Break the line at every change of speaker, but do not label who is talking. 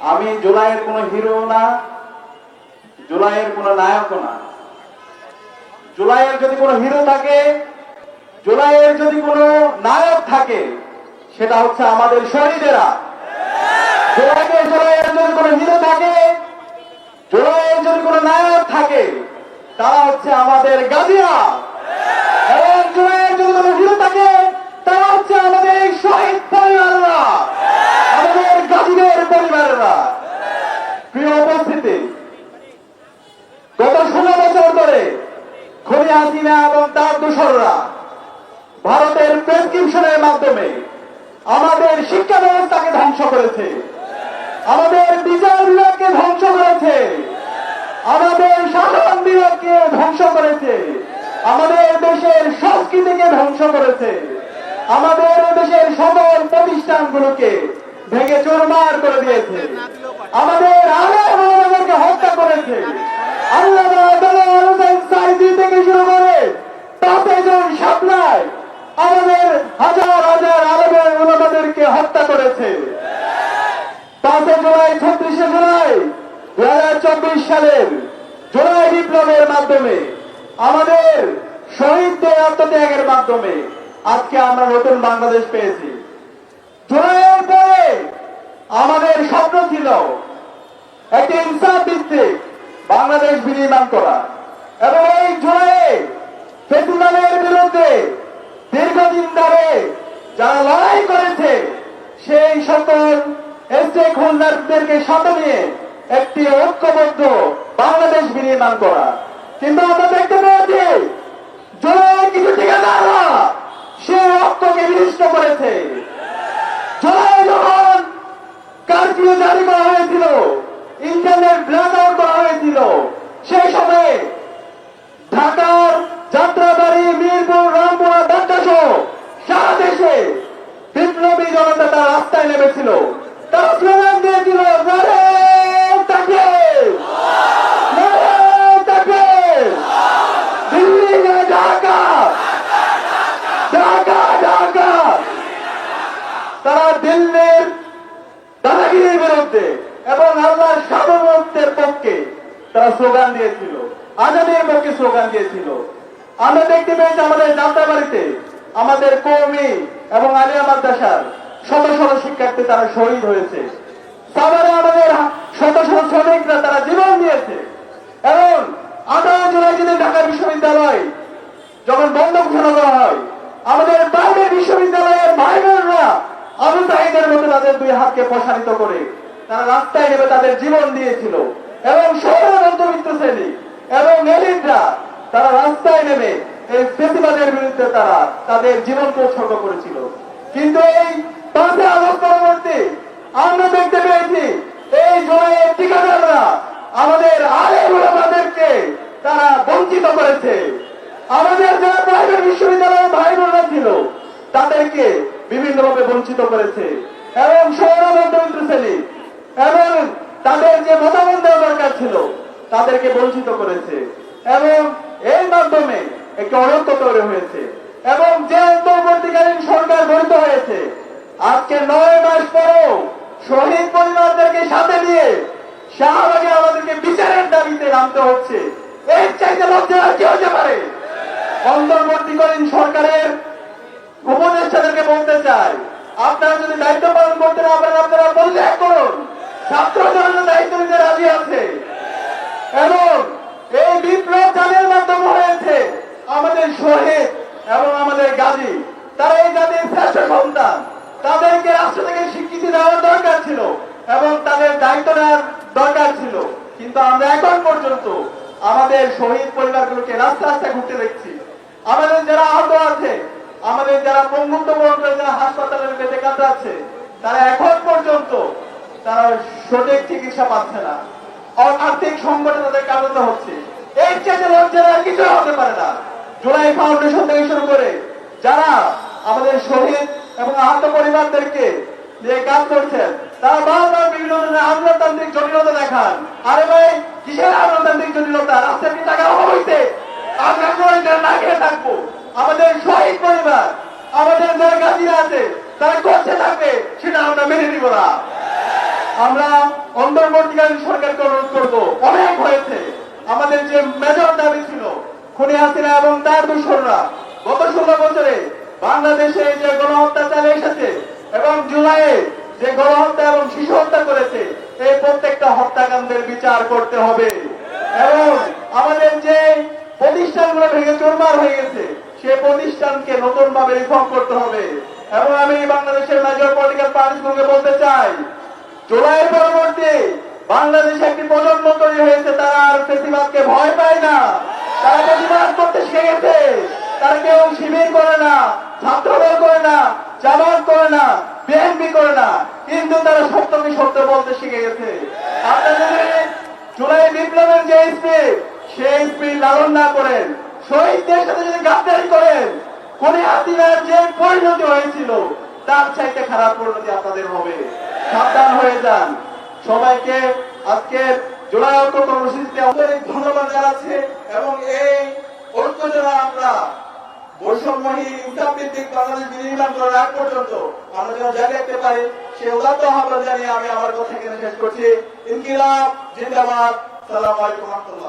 আমি জুলাইয়ের কোনো হিরো না, জুলাইয়ের কোনো নায়কও না। জুলাইয়ের যদি কোনো হিরো থাকে, জুলাইয়ের যদি কোনো নায়ক থাকে, সেটা হচ্ছে আমাদের শহীদেরা। জুলাইকে জুলাইয়ের যদি কোনো হিরো থাকে, জুলাইয়ের যদি কোনো নায়ক থাকে, তারা হচ্ছে আমাদের গাজিয়া এবং জুলাইয়ের যদি কোনো হিরো থাকে তারা হচ্ছে আমাদের এই শহীদ পরিবাররা আমাদের গাজীদের পরিবারেরা প্রিয় উপস্থিতি গত ষোলো বছর ধরে খনি হাসিনা এবং তার দোসররা ভারতের প্রেসক্রিপশনের মাধ্যমে আমাদের শিক্ষা ব্যবস্থাকে ধ্বংস করেছে। আমাদের বিচার বিভাগকে ধ্বংস করেছে। আমাদের শাসন বিভাগকে ধ্বংস করেছে। আমাদের দেশের সংস্কৃতিকে ধ্বংস করেছে। আমাদের দেশের সকল প্রতিষ্ঠানগুলোকে ভেঙে চোরমার করে দিয়েছে। আমাদের আলোকে হত্যা করেছে। আল্লাহ সাইদি থেকে শুরু করে তাতে জন সাপ্লাই আমাদের হাজার হাজার আলমের ওলামাদেরকে হত্যা করেছে পাঁচে জুলাই ছত্রিশে জুলাই দু হাজার চব্বিশ সালের জুলাই বিপ্লবের মাধ্যমে, আমাদের শহীদদের আত্মত্যাগের মাধ্যমে আজকে আমরা নতুন বাংলাদেশ পেয়েছি। জুলাইয়ের পরে আমাদের স্বপ্ন ছিল একটি ইনসাফ ভিত্তিক বাংলাদেশ বিনির্মাণ করা। এবং এই জুলাইয়ে ফেসিবাদের বিরুদ্ধে দীর্ঘদিন ধরে যারা লড়াই করেছে, সেই সকল স্টেক হোল্ডারদেরকে সাথে নিয়ে একটি ঐক্যবদ্ধ বাংলাদেশ বিনির্মাণ করা। কিন্তু আমরা দেখতে পেয়েছি, জুলাই কিছু ঠিকাদাররা সেই ঐক্যকে বিনষ্ট করেছে। জুলাই যখন কারফিউ জারি করা হয়েছিল, ইন্টারনেট ব্ল্যাক আউট করা হয়েছিল, সেই সময়ে ঢাকার যাত্রাবাড়ি, মিরপুর, রামপুরা, ঢাকা সহ সারা দেশে বিপ্লবী জনতা তার রাস্তায় নেমেছিল তারা স্লোগান দিয়েছিল নারে তাকবীর! নারে তাকবীর! দিল্লি না ঢাকা ঢাকা ঢাকা তারা দিল্লির দাদাগিরির বিরুদ্ধে এবং আল্লাহর সার্বভৌমত্বের পক্ষে তারা স্লোগান দিয়েছিল। আজাদের পক্ষে স্লোগান দিয়েছিল। আমরা দেখতে পেয়েছি আমাদের যাত্রাবাড়িতে আমাদের কর্মী এবং আলিয়া মাদ্রাসার শত শত শিক্ষার্থী তারা শহীদ হয়েছে। সাভারে আমাদের শত শত শ্রমিকরা তারা জীবন দিয়েছে। এবং আঠারো জুলাই যদি ঢাকা বিশ্ববিদ্যালয় যখন বন্ধ ঘোষণা হয় আমাদের বাইরের বিশ্ববিদ্যালয়ের ভাই বোনরা সাহিদের মতো তাদের দুই হাতকে প্রসারিত করে, তারা রাস্তায় নেমে তাদের জীবন দিয়েছিল। এবং শহর মধ্যবিত্ত শ্রেণি এবং এলিটরা, তারা রাস্তায় নেমে এই ফেসিবাদের বিরুদ্ধে তারা তাদের জীবনকে উৎসর্গ করেছিল। কিন্তু এই পাঁচে আগস্ট পরবর্তী আমরা দেখতে পেয়েছি, এই জুলাইয়ের ঠিকাদাররা আমাদের আলেম ওলামাদেরকে তারা বঞ্চিত করেছে। আমাদের যারা প্রাইভেট বিশ্ববিদ্যালয়ের ভাই বোনরা ছিল, তাদেরকে বিভিন্নভাবে বঞ্চিত করেছে। এবং মধ্যবিত্ত শ্রেণি এবং তাদের যে মতামত দরকার ছিল, তাদেরকে বঞ্চিত করেছে। এবং এর মাধ্যমে একটি অনন্ত তৈরি হয়েছে। এবং যে অন্তর্বর্তীকালীন সরকার গঠিত হয়েছে, আজকে নয় মাস পরেও শহীদ পরিবারদেরকে সাথে নিয়ে শাহবাগে আমাদেরকে বিচারের দাবিতে নামতে হচ্ছে। এর চাইতে লজ্জা কি হতে পারে? অন্তর্বর্তীকালীন সরকারের উপদেষ্টাদেরকে বলতে চাই। আপনারা যদি দায়িত্ব পালন করতে না পারেন, আপনারা পরিত্যাগ করুন। ছাত্র জনতা দায়িত্ব নিতে রাজি আছে। এবং এই বিপ্লব জালের মাধ্যমে হয়েছে আমাদের শহীদ এবং আমাদের গাজী। তারা এই জাতির শ্রেষ্ঠ সন্তান। তাদেরকে রাষ্ট্র থেকে স্বীকৃতি দেওয়ার দরকার ছিল এবং তাদের দায়িত্ব নেওয়ার দরকার ছিল। কিন্তু আমরা এখন পর্যন্ত আমাদের শহীদ পরিবারগুলোকে রাস্তা রাস্তায় ঘুরতে দেখছি। আমাদের যারা আহত আছে আমাদের যারা পঙ্গুত্ব বরণ যারা হাসপাতালের বেঁচে কাটাচ্ছে তারা এখন পর্যন্ত তারা সঠিক চিকিৎসা পাচ্ছে না। আর্থিক সংকটে তাদের কাটাতে হচ্ছে। এর চেয়ে লজ্জার কিছু হতে পারে না। জুলাই ফাউন্ডেশন থেকে শুরু করে যারা আমাদের শহীদ এবং আহত পরিবারদেরকে নিয়ে কাজ করছেন, তারা বারবার বিভিন্ন ধরনের আমলাতান্ত্রিক জটিলতা দেখান। আরে ভাই, কিসের আমলাতান্ত্রিক জটিলতা? রাস্তায় কি টাকা অভাব হইতে আমরা না খেয়ে থাকব। আমাদের শহীদ পরিবার, আমাদের গাছিরা আছে, তারা করছে থাকবে, সেটা আমরা মেনে নিব না। আমরা অন্তর্বর্তীকালীন সরকারকে অনুরোধ করব, অনেক হয়েছে। আমাদের যে মেজর দাবি ছিল, খুনি হাসিনা এবং তার দূষণরা গত ষোলো বছরে বাংলাদেশে যে গণহত্যা চালিয়ে এসেছে এবং জুলাইয়ে যে গণহত্যা এবং শিশু হত্যা করেছে, এই প্রত্যেকটা হত্যাকাণ্ডের বিচার করতে হবে। এবং আমাদের যে প্রতিষ্ঠানগুলো ভেঙে চুরমার হয়ে গেছে সেই প্রতিষ্ঠানকে নতুন ভাবে রিফর্ম করতে হবে। এবং আমি বাংলাদেশের মেজর পলিটিক্যাল পার্টিগুলোকে বলতে চাই জুলাইয়ের পরবর্তী বাংলাদেশে একটি প্রজন্ম তৈরি হয়েছে, তারা আর ফেসিবাদকে ভয় পায় না। তারা প্রতিবাদ করতে শিখে গেছে। তারা কেউ শিবির করে না, ছাত্রদল করে না, জামাত করে না, বিএনপি করে না। কিন্তু তারা সত্যকে সত্য বলতে শিখে গেছে। আপনারা যদি জুলাই বিপ্লবের যে স্পিড সেই স্পিড লালন না করেন শহীদদের সাথে যদি গাদ্দারি করেন, কোন হাসিনার যে পরিণতি হয়েছিল, তার চাইতে খারাপ পরিণতি আপনাদের হবে। সাবধান হয়ে যান। সবাইকে আজকে জোড়া ঐক্য কর্মসূচিতে আন্তরিক ধন্যবাদ জানাচ্ছি এবং এই ঐক্য যেন আমরা বৈষম্যহীন ইনকাম ভিত্তিক বাংলাদেশ বিনির্মাণ করার আগ পর্যন্ত আমরা যেন জারি রাখতে পারি সে উদাত্ত আহ্বান জানিয়ে আমি আমার কথা এখানে শেষ করছি। ইনকিলাব, জিন্দাবাদ। সালাম আলাইকুম রহমতুল্লাহ।